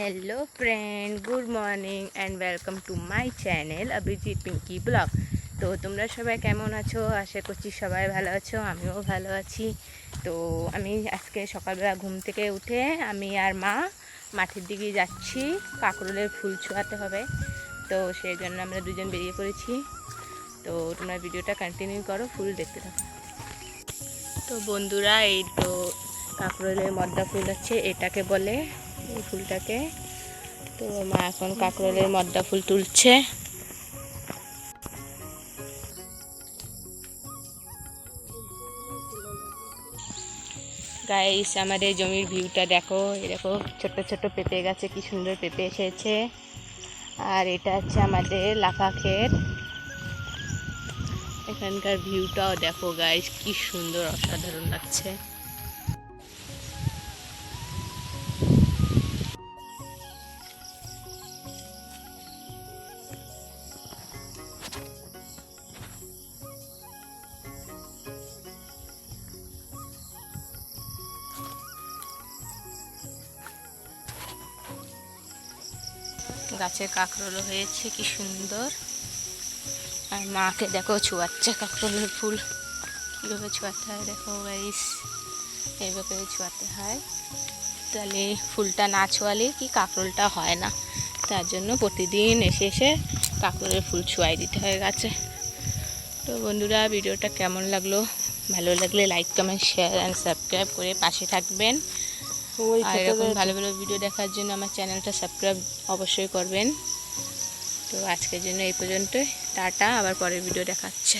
Hello friend good morning and welcome to my channel Abhijit Pinki blog তো তোমরা সবাই কেমন আছো? আশা করছি সবাই ভালো আছো, আমিও ভালো আছি। তো আমি আজকে সকালবেলা ঘুম থেকে উঠে আমি আর মা মাঠের দিকে যাচ্ছি, কাঁকরোলের ফুল ছোঁয়াতে হবে। তো সেই জন্য আমরা দুজন বেরিয়ে পড়েছি। তো তোমরা ভিডিওটা কন্টিনিউ করো ফুল দেখতে থাকো। তো বন্ধুরা, এই তো কাঁকরোলের মদ্দা ফুল আছে, এটাকে বলে এই ফুলটাকে। তো মা এখন কাঁকরোলের মদ্দা ফুল তুলছে। গাইস আমাদের জমির ভিউটা দেখো। দেখো ছোট ছোট পেঁপে গাছে কি সুন্দর পেঁপে এসেছে। আর এটা হচ্ছে আমাদের লাফা ক্ষেত। এখানকার ভিউটাও দেখো গাইস কি সুন্দর, অসাধারণ লাগছে। গাছের কাঁকরোলও হয়েছে, কি সুন্দর। আর মাকে দেখো ছোঁয়াচ্ছে কাঁকরোলের ফুল। কীভাবে ছোঁয়াতে হয় দেখো গাইস এইভাবে ছোঁয়াতে হয়। তাহলে ফুলটা না ছোঁয়ালে কি কাঁকরোলটা হয় না। তার জন্য প্রতিদিন এসে এসে কাঁকরোলের ফুল ছোঁয়াই দিতে হয় গাছে। তো বন্ধুরা, ভিডিওটা কেমন লাগল? ভালো লাগলে like comment share and subscribe করে পাশে থাকবেন। আর এরকম ভালো ভালো ভিডিও দেখার জন্য আমার চ্যানেলটা সাবস্ক্রাইব অবশ্যই করবেন। তো আজকের জন্য এই পর্যন্তই। টাটা আবার পরের ভিডিও দেখাচ্ছে।